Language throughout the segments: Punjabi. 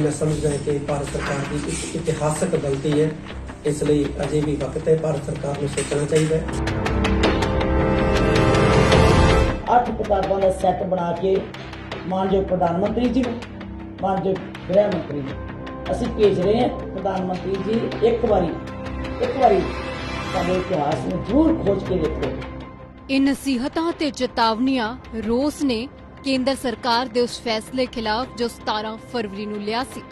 ਮੈਂ ਸਮਝਦਾ ਹਾਂ ਕਿ ਭਾਰਤ ਸਰਕਾਰ ਦੀ ਇੱਕ ਇਤਿਹਾਸਕ ਗਲਤੀ ਹੈ। ਇਸ ਲਈ ਅਜੇ ਵੀ ਵਕਤ ਹੈ ਭਾਰਤ ਸਰਕਾਰ ਨੂੰ ਸੋਚਣਾ ਚਾਹੀਦਾ ਹੈ। ਅੱਠ ਕਿਤਾਬਾਂ ਦਾ ਸੈੱਟ ਬਣਾ ਕੇ ਮਾਨਯੋਗ ਪ੍ਰਧਾਨ ਮੰਤਰੀ ਜੀ ਮਾਨਯੋਗ ਗ੍ਰਹਿ ਮੰਤਰੀ ਨੂੰ ਅਸੀਂ ਭੇਜ ਰਹੇ ਹਾਂ ਪ੍ਰਧਾਨ ਮੰਤਰੀ ਜੀ ਇੱਕ ਵਾਰੀ ਇੱਕ ਵਾਰੀ ਸਾਡੇ ਇਤਿਹਾਸ ਨੂੰ ਜ਼ਰੂਰ ਖੋਜ ਕੇ ਦੇਖੋ। ਇਹ ਨਸੀਹਤਾਂ ਤੇ ਚੇਤਾਵਨੀਆਂ ਰੋਸ ਨੇ ਕੇਂਦਰ ਸਰਕਾਰ ਦੇ ਉਸ ਫੈਸਲੇ ਖਿਲਾਫ ਜੋ 17 ਫਰਵਰੀ ਨੂੰ ਲਿਆ ਸੀ।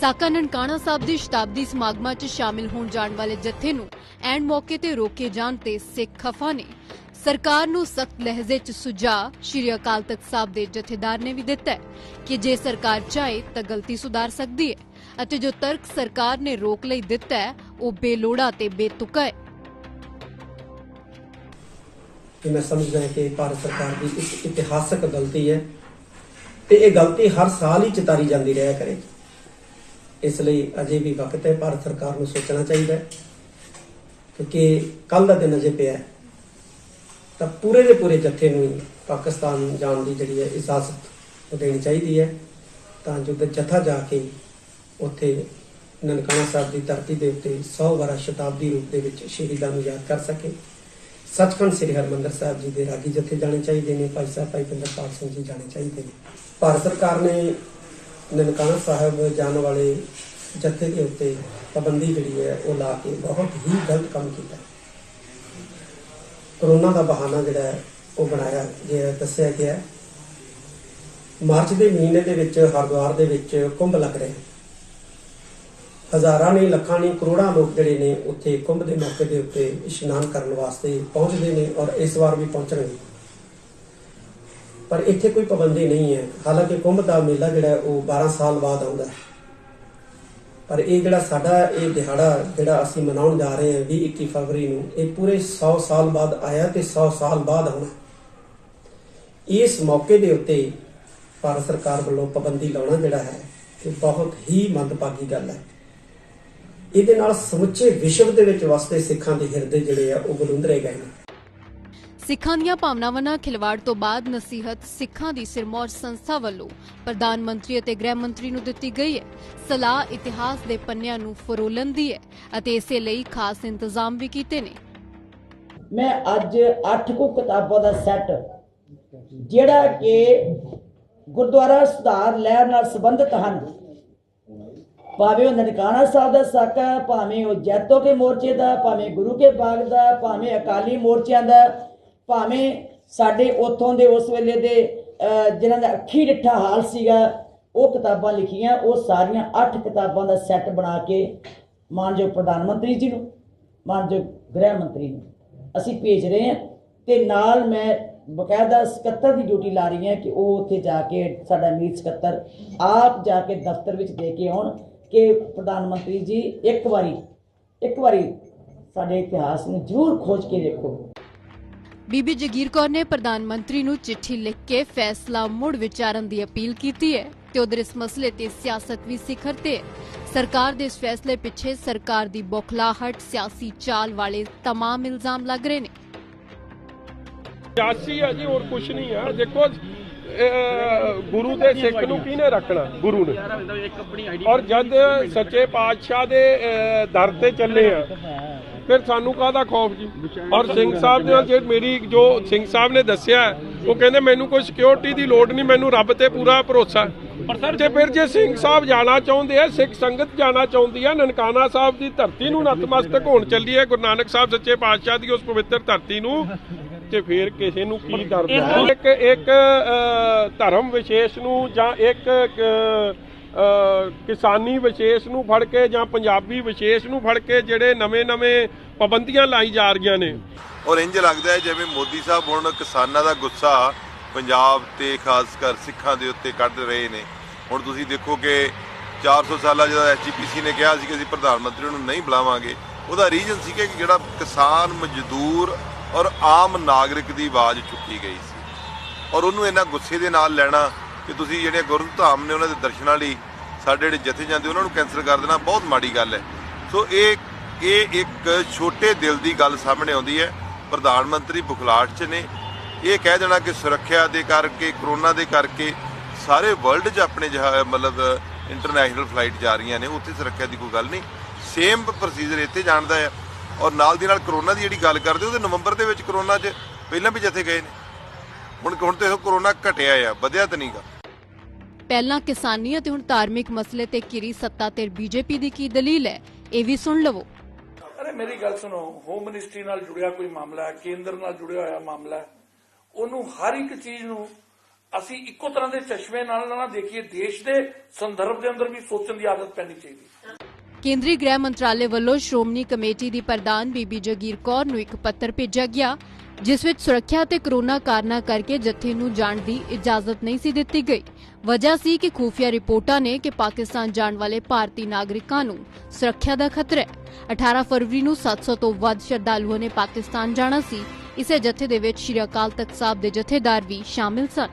ਸਾਕਾ ਨਨਕਾਣਾ ਸਾਹਿਬ ਦੀ ਸ਼ਤਾਬਦੀ ਸਮਾਗਮਾਂ 'ਚ ਸ਼ਾਮਿਲ ਹੋਣ ਜਾਣ ਵਾਲੇ ਜਥੇ ਨੂੰ ਐਂਡ ਮੌਕੇ ਤੇ ਰੋਕੇ ਜਾਣ ਤੇ ਸਿੱਖ ਖਫਾ ਨੇ ਸਰਕਾਰ ਨੂੰ ਸਖਤ ਲਹਿਜ਼ੇ 'ਚ ਸੁਝਾਅ ਸ਼੍ਰੀ ਅਕਾਲ ਤਖਤ ਸਾਹਿਬ ਦੇ ਜਥੇਦਾਰ ਨੇ ਵੀ ਦਿੱਤਾ ਹੈ ਕਿ ਜੇ ਸਰਕਾਰ ਚਾਹੇ ਤਾਂ ਗਲਤੀ ਸੁਧਾਰ ਸਕਦੀ ਹੈ ਅਤੇ ਜੋ ਤਰਕ ਸਰਕਾਰ ਨੇ ਰੋਕ ਲਈ ਦਿੱਤਾ ਹੈ, ਉਹ ਬੇਲੋੜਾ ਤੇ ਬੇਤੁਕਾ ਹੈ। ਕਿ ਮੈਂ ਸਮਝਦਾ ਹਾਂ ਕਿ ਭਾਰਤ ਸਰਕਾਰ ਦੀ ਇੱਕ ਇਤਿਹਾਸਕ ਗਲਤੀ ਹੈ ਤੇ ਇਹ ਗਲਤੀ ਹਰ ਸਾਲ ਹੀ ਚਿਤਾਰੀ ਜਾਂਦੀ ਰਿਹਾ ਕਰੇ। ਇਸ ਲਈ ਅਜੇ ਵੀ ਵਕਤ ਹੈ, ਭਾਰਤ ਸਰਕਾਰ ਨੂੰ ਸੋਚਣਾ ਚਾਹੀਦਾ ਹੈ ਕਿਉਂਕਿ ਕੱਲ ਦਾ ਦਿਨ ਅਜੇ ਪਿਆ ਤਾਂ ਪੂਰੇ ਦੇ ਪੂਰੇ ਜੱਥੇ ਨੂੰ ਹੀ ਪਾਕਿਸਤਾਨ ਜਾਣ ਦੀ ਜਿਹੜੀ ਹੈ ਇਜਾਜ਼ਤ ਦੇਣੀ ਚਾਹੀਦੀ ਹੈ, ਤਾਂ ਜੋ ਕਿ ਜਥਾ ਜਾ ਕੇ ਉੱਥੇ ਨਨਕਾਣਾ ਸਾਹਿਬ ਦੀ ਧਰਤੀ ਦੇ ਉੱਤੇ 100 ਵਾਰਾ ਸ਼ਤਾਬਦੀ ਰੂਪ ਦੇ ਵਿੱਚ ਸ਼ਹੀਦਾਂ ਨੂੰ ਯਾਦ ਕਰ ਸਕੇ। ਸੱਚਖੰਡ ਸ੍ਰੀ ਹਰਮੰਦਰ ਸਾਹਿਬ ਜੀ ਦੇ ਰਾਗੀ ਜਥੇ ਜਾਣੇ ਚਾਹੀਦੇ ਨੇ, ਭਾਈ ਸਾਹਿਬ, ਭਾਈ ਪਿੰਦਰਪਾਲ ਸਿੰਘ ਜੀ ਜਾਣੇ ਚਾਹੀਦੇ ਨੇ। ਭਾਰਤ ਸਰਕਾਰ ਨੇ ਨਨਕਾਣਾ ਸਾਹਿਬ ਜਾਣ ਵਾਲੇ ਜਥੇ ਦੇ ਉੱਤੇ ਪਾਬੰਦੀ ਜਿਹੜੀ ਹੈ, ਉਹ ਲਾ ਕੇ ਬਹੁਤ ਹੀ ਗਲਤ ਕੰਮ ਕੀਤਾ। ਕਰੋਨਾ ਦਾ ਬਹਾਨਾ ਜਿਹੜਾ ਹੈ, ਉਹ ਬਣਾਇਆ ਗਿਆ, ਦੱਸਿਆ ਗਿਆ ਮਾਰਚ ਦੇ ਮਹੀਨੇ ਦੇ ਵਿੱਚ, ਹਰਿਦੁਆਰ ਦੇ ਵਿੱਚ ਕੁੰਭ ਲੱਗ ਰਿਹਾ। ਹਜ਼ਾਰਾਂ ਨਹੀਂ, ਲੱਖਾਂ ਨਹੀਂ, ਕਰੋੜਾਂ ਲੋਕ ਜਿਹੜੇ ਨੇ ਉੱਥੇ ਕੁੰਭ ਦੇ ਮੌਕੇ ਦੇ ਉੱਤੇ ਇਸ਼ਨਾਨ ਕਰਨ ਵਾਸਤੇ ਪਹੁੰਚਦੇ ਨੇ ਔਰ ਇਸ ਵਾਰ ਵੀ ਪਹੁੰਚਣਗੇ ਪਰ ਇੱਥੇ ਕੋਈ ਪਾਬੰਦੀ ਨਹੀਂ ਹੈ। ਹਾਲਾਂਕਿ ਕੁੰਭ ਦਾ ਮੇਲਾ ਜਿਹੜਾ ਉਹ 12 ਸਾਲ ਬਾਅਦ ਆਉਂਦਾ ਹੈ। ਪਰ ਇਹ ਜਿਹੜਾ ਸਾਡਾ ਇਹ ਦਿਹਾੜਾ ਜਿਹੜਾ ਅਸੀਂ ਮਨਾਉਣ ਜਾ ਰਹੇ ਹਾਂ 20 21 ਫਰਵਰੀ ਨੂੰ, ਇਹ ਪੂਰੇ 100 ਸਾਲ ਬਾਅਦ ਆਇਆ ਤੇ 100 ਸਾਲ ਬਾਅਦ ਆਉਣਾ ਇਸ ਮੌਕੇ ਦੇ ਉੱਤੇ ਭਾਰਤ ਸਰਕਾਰ ਵੱਲੋਂ ਪਾਬੰਦੀ ਲਾਉਣਾ ਜਿਹੜਾ ਹੈ, ਇਹ ਬਹੁਤ ਹੀ ਮੰਦਭਾਗੀ ਗੱਲ ਹੈ। ਇਹਦੇ ਨਾਲ ਸਮੁੱਚੇ ਵਿਸ਼ਵ ਦੇ ਵਿੱਚ ਵਸਦੇ ਸਿੱਖਾਂ ਦੇ ਹਿਰਦੇ ਜਿਹੜੇ ਆ ਉਹ ਬਲੁੰਦਰੇ ਗਏ ਨੇ। ਸਿੱਖਾਂ ਦੀਆਂ ਭਾਵਨਾਵਾਂ ਨਾਲ ਖਿਲਵਾੜ ਤੋਂ ਬਾਅਦ ਨਸੀਹਤ ਸਿੱਖਾਂ ਦੀ ਸਿਰਮੌਰ ਸੰਸਥਾ ਵੱਲੋਂ ਪ੍ਰਧਾਨ ਮੰਤਰੀ ਅਤੇ ਗ੍ਰਹਿ ਮੰਤਰੀ ਨੂੰ ਦਿੱਤੀ ਗਈ ਹੈ। ਸਲਾਹ ਇਤਿਹਾਸ ਦੇ ਪੰਨਿਆਂ ਨੂੰ ਫਰੋਲਣ ਦੀ ਹੈ ਅਤੇ ਇਸੇ ਲਈ ਖਾਸ ਇੰਤਜ਼ਾਮ ਵੀ ਕੀਤੇ ਨੇ। ਮੈਂ ਅੱਜ ਅੱਠ ਕੁ ਕਿਤਾਬਾਂ ਦਾ ਸੈੱਟ ਜਿਹੜਾ ਕਿ ਗੁਰਦੁਆਰਾ ਸੁਧਾਰ ਲਹਿਰ ਨਾਲ ਸੰਬੰਧਿਤ ਹਨ। ਭਾਵੇਂ ਉਹ ਨਨਕਾਣਾ ਸਾਹਿਬ ਦਾ ਸਾਕਾ ਭਾਵੇਂ ਉਹ ਜੈਤੋ ਕੇ ਮੋਰਚੇ ਦਾ ਭਾਵੇਂ ਗੁਰੂ ਕੇ ਬਾਗ ਦਾ ਭਾਵੇਂ ਅਕਾਲੀ ਮੋਰਚਿਆਂ ਦਾ ਭਾਵੇਂ ਸਾਡੇ ਉਥੋਂ ਦੇ ਉਸ ਵੇਲੇ ਦੇ ਅਹ, ਜਿਨ੍ਹਾਂ ਦਾ ਅੱਖੀ ਡਿੱਠਾ ਹਾਲ ਸੀਗਾ ਉਹ ਕਿਤਾਬਾਂ ਲਿਖੀਆਂ ਉਹ ਸਾਰੀਆਂ 8 ਕਿਤਾਬਾਂ ਦਾ ਸੈੱਟ ਬਣਾ ਕੇ ਮਾਨਯੋਗ ਪ੍ਰਧਾਨ ਮੰਤਰੀ ਜੀ ਨੂੰ ਮਾਨਯੋਗ ਗ੍ਰਹਿ ਮੰਤਰੀ ਨੂੰ ਅਸੀਂ ਭੇਜ ਰਹੇ ਹਾਂ ਤੇ ਨਾਲ ਮੈਂ ਬਕਾਇਦਾ ਸਕੱਤਰ ਦੀ ਡਿਊਟੀ ਲਾ ਰਹੀ ਹਾਂ ਕਿ ਉਹ ਉੱਥੇ ਜਾ ਕੇ ਸਾਡਾ ਮੀਤ ਸਕੱਤਰ ਆਪ ਜਾ ਕੇ ਦਫ਼ਤਰ ਵਿੱਚ ਦੇ ਕੇ ਆਉਣ ਕਿ ਪ੍ਰਧਾਨ ਮੰਤਰੀ ਜੀ ਇੱਕ ਵਾਰੀ ਇੱਕ ਵਾਰੀ ਸਾਡੇ ਇਤਿਹਾਸ ਨੂੰ ਜ਼ਰੂਰ ਖੋਜ ਕੇ ਦੇਖੋ ਬੀਬੀ ਜਗੀਰ ਕੌਰ ਨੇ ਪ੍ਰਧਾਨ ਮੰਤਰੀ ਨੂੰ ਚਿੱਠੀ ਲਿਖ ਕੇ ਫੈਸਲਾ ਮੁੜ ਵਿਚਾਰਨ ਦੀ ਅਪੀਲ ਕੀਤੀ ਹੈ ਤੇ ਉਧਰ ਇਸ ਮਸਲੇ ਤੇ ਸਿਆਸਤ ਵੀ ਸਿਖਰ ਤੇ ਸਰਕਾਰ ਦੇ ਇਸ ਫੈਸਲੇ ਪਿੱਛੇ ਸਰਕਾਰ ਦੀ ਬੋਖਲਾਹਟ ਸਿਆਸੀ ਚਾਲ ਵਾਲੇ ਤਮਾਮ ਇਲਜ਼ਾਮ ਲੱਗ ਰਹੇ ਨੇ। ਸਿਆਸੀ ਹੈ ਜੀ ਹੋਰ ਕੁਝ ਨਹੀਂ ਹੈ। ਦੇਖੋ ਗੁਰੂ ਦੇ ਸਿੱਖ ਨੂੰ ਕਿਹਨੇ ਰੱਖਣਾ? ਗੁਰੂ ਨੇ। ਔਰ ਜਦ ਸੱਚੇ ਪਾਤਸ਼ਾਹ ਦੇ ਦਰ ਤੇ ਚੱਲੇ ਆ ਫਿਰ ਸਾਨੂੰ ਕਾਹਦਾ ਖੌਫ ਜੀ? ਔਰ ਸਿੰਘ ਸਾਹਿਬ ਦੇ ਨਾਲ ਜੇ ਮੇਰੀ ਜੋ ਸਿੰਘ ਸਾਹਿਬ ਨੇ ਦੱਸਿਆ ਉਹ ਕਹਿੰਦੇ ਮੈਨੂੰ ਕੋਈ ਸਿਕਿਉਰਿਟੀ ਦੀ ਲੋੜ ਨਹੀਂ ਮੈਨੂੰ ਰੱਬ ਤੇ ਪੂਰਾ ਭਰੋਸਾ ਪਰ ਸਰ ਜੇ ਫਿਰ ਜੇ ਸਿੰਘ ਸਾਹਿਬ ਜਾਣਾ ਚਾਹੁੰਦੇ ਆ ਸਿੱਖ ਸੰਗਤ ਜਾਣਾ ਚਾਹੁੰਦੀ ਆ ਨਨਕਾਣਾ ਸਾਹਿਬ ਦੀ ਧਰਤੀ ਨੂੰ ਨਤਮਸਤਕ ਹੋਣ ਚੱਲੀ ਹੈ ਗੁਰੂ ਨਾਨਕ ਸਾਹਿਬ ਸੱਚੇ ਪਾਤਸ਼ਾਹ ਦੀ ਉਸ ਪਵਿੱਤਰ ਧਰਤੀ ਨੂੰ ਤੇ ਫਿਰ ਕਿਸੇ ਨੂੰ ਕੀ ਹੈ? ਇੱਕ ਇੱਕ ਧਰਮ ਵਿਸ਼ੇਸ਼ ਨੂੰ ਜਾਂ ਇੱਕ ਕਿਸਾਨੀ ਵਿਸ਼ੇਸ਼ ਨੂੰ ਫੜ ਕੇ ਜਾਂ ਪੰਜਾਬੀ ਵਿਸ਼ੇਸ਼ ਨੂੰ ਫੜ ਕੇ ਜਿਹੜੇ ਨਵੇਂ-ਨਵੇਂ ਪਾਬੰਦੀਆਂ ਲਾਈ ਜਾ ਰਹੀਆਂ ਨੇ। ਔਰ ਇੰਜ ਲੱਗਦਾ ਹੈ ਜਿਵੇਂ ਮੋਦੀ ਸਾਹਿਬ ਹੁਣ ਕਿਸਾਨਾਂ ਦਾ ਗੁੱਸਾ ਪੰਜਾਬ ਤੇ ਖਾਸ ਕਰ ਸਿੱਖਾਂ ਦੇ ਉੱਤੇ ਕੱਢ ਰਹੇ ਨੇ। ਹੁਣ ਤੁਸੀਂ ਦੇਖੋ ਕਿ 400 ਸਾਲਾ ਜਿਹੜਾ ਐਸਜੀਪੀਸੀ ਨੇ ਕਿਹਾ ਸੀ ਕਿ ਅਸੀਂ ਪ੍ਰਧਾਨ ਮੰਤਰੀ ਨੂੰ ਨਹੀਂ ਬੁਲਾਵਾਂਗੇ ਉਹਦਾ ਰੀਜ਼ਨ ਸੀ ਕਿ ਜਿਹੜਾ ਕਿਸਾਨ ਮਜ਼ਦੂਰ ਔਰ ਆਮ ਨਾਗਰਿਕ ਦੀ ਆਵਾਜ਼ ਚੁੱਕੀ ਗਈ ਸੀ। ਔਰ ਉਹਨੂੰ ਇਹਨਾਂ ਗੁੱਸੇ ਦੇ ਨਾਲ ਲੈਣਾ ਕਿ ਤੁਸੀਂ ਜਿਹੜੇ ਗੁਰੂ ਧਾਮ ਨੇ ਉਹਨਾਂ ਦੇ ਦਰਸ਼ਨਾਂ ਲਈ ਸਾਡੇ ਜਿਹੜੇ ਜਥੇ ਜਾਂਦੇ, ਉਹਨਾਂ ਨੂੰ ਕੈਂਸਲ ਕਰ ਦੇਣਾ ਬਹੁਤ ਮਾੜੀ ਗੱਲ ਹੈ। ਸੋ ਇਹ ਇਹ ਇੱਕ ਛੋਟੇ ਦਿਲ ਦੀ ਗੱਲ ਸਾਹਮਣੇ ਆਉਂਦੀ ਹੈ। ਪ੍ਰਧਾਨ ਮੰਤਰੀ ਬੁਖਲਾਟ ਚ ਨੇ ਇਹ ਕਹਿ ਦੇਣਾ ਕਿ ਸੁਰੱਖਿਆ ਦੇ ਕਰਕੇ, ਕਰੋਨਾ ਦੇ ਕਰਕੇ ਸਾਰੇ ਵਰਲਡ 'ਚ ਆਪਣੇ ਜਹਾ, ਮਤਲਬ ਇੰਟਰਨੈਸ਼ਨਲ ਫਲਾਈਟ ਜਾ ਰਹੀਆਂ ਨੇ, ਉੱਥੇ ਸੁਰੱਖਿਆ ਦੀ ਕੋਈ ਗੱਲ ਨਹੀਂ। ਸੇਮ ਪ੍ਰੋਸੀਜਰ ਇੱਥੇ ਜਾਣਦਾ ਹੈ। ਔਰ ਨਾਲ ਦੀ ਨਾਲ ਕਰੋਨਾ ਦੀ ਜਿਹੜੀ ਗੱਲ ਕਰਦੇ ਉਹਦੇ ਨਵੰਬਰ ਦੇ ਵਿੱਚ ਕਰੋਨਾ 'ਚ ਪਹਿਲਾਂ ਵੀ ਜਥੇ ਗਏ ਨੇ। ਹੁਣ ਹੁਣ ਤੇ ਕਰੋਨਾ ਘਟਿਆ ਆ ਵਧਿਆ ਤਾਂ ਨਹੀਂਗਾ ਪਹਿਲਾਂ ਕਿਸਾਨੀ ਅਤੇ ਹੁਣ ਧਾਰਮਿਕ ਮਸਲੇ ਤੇ ਘਿਰੀ ਸੱਤਾ ਤੇ ਬੀਜੇਪੀ ਦੀ ਕੀ ਦਲੀਲ ਹੈ ਇਹ ਵੀ ਸੁਣ ਲਵੋ। ਅਰੇ ਮੇਰੀ ਗੱਲ ਸੁਣੋ ਹੋਮ ਮਿਨਿਸਟਰੀ ਨਾਲ ਜੁੜਿਆ ਕੋਈ ਮਾਮਲਾ ਹੈ ਕੇਂਦਰ ਨਾਲ ਜੁੜਿਆ ਹੋਇਆ ਮਾਮਲਾ ਹੈ ਉਹਨੂੰ ਹਰ ਇੱਕ ਚੀਜ਼ ਨੂੰ ਅਸੀਂ ਇੱਕੋ ਤਰ੍ਹਾਂ ਦੇ ਚਸ਼ਮੇ ਨਾਲ ਨਾ ਦੇਖੀਏ ਦੇਸ਼ ਦੇ ਸੰਦਰਭ ਦੇ ਅੰਦਰ ਵੀ ਸੋਚਣ ਦੀ ਆਦਤ ਪੈਣੀ ਚਾਹੀਦੀ। ਹੈ ਕੇਂਦਰੀ ਗ੍ਰਹਿ ਮੰਤਰਾਲੇ ਵੱਲੋਂ ਸ਼੍ਰੋਮਣੀ ਕਮੇਟੀ ਦੀ ਪ੍ਰਧਾਨ ਬੀਬੀ ਜਗੀਰ ਕੌਰ ਨੂੰ ਇੱਕ ਪੱਤਰ ਭੇਜਿਆ ਗਿਆ, ਜਿਸ ਵਿੱਚ ਸੁਰੱਖਿਆ ਅਤੇ ਕਰੋਨਾ ਕਾਰਨਾਂ ਕਰਕੇ ਜਥੇ ਨੂੰ ਜਾਣ ਦੀ ਇਜਾਜ਼ਤ ਨਹੀਂ ਸੀ ਦਿੱਤੀ ਗਈ। ਵਜ੍ਹਾ ਸੀ ਕਿ ਖੂਫੀਆ ਰਿਪੋਰਟਾਂ ਨੇ ਕਿ ਪਾਕਿਸਤਾਨ ਜਾਣ ਵਾਲੇ ਭਾਰਤੀ ਨਾਗਰਿਕਾਂ ਨੂੰ ਸੁਰੱਖਿਆ ਦਾ ਖਤਰਾ ਹੈ। 18 ਫਰਵਰੀ ਨੂੰ 700 ਤੋਂ ਵੱਧ ਸ਼ਰਧਾਲੂਆਂ ਨੇ ਪਾਕਿਸਤਾਨ ਜਾਣਾ ਸੀ। ਇਸੇ ਜਥੇ ਦੇ ਵਿੱਚ ਸ਼੍ਰੀ ਅਕਾਲ ਤਖਤ ਸਾਹਿਬ ਦੇ ਜਥੇਦਾਰ ਵੀ ਸ਼ਾਮਿਲ ਸਨ।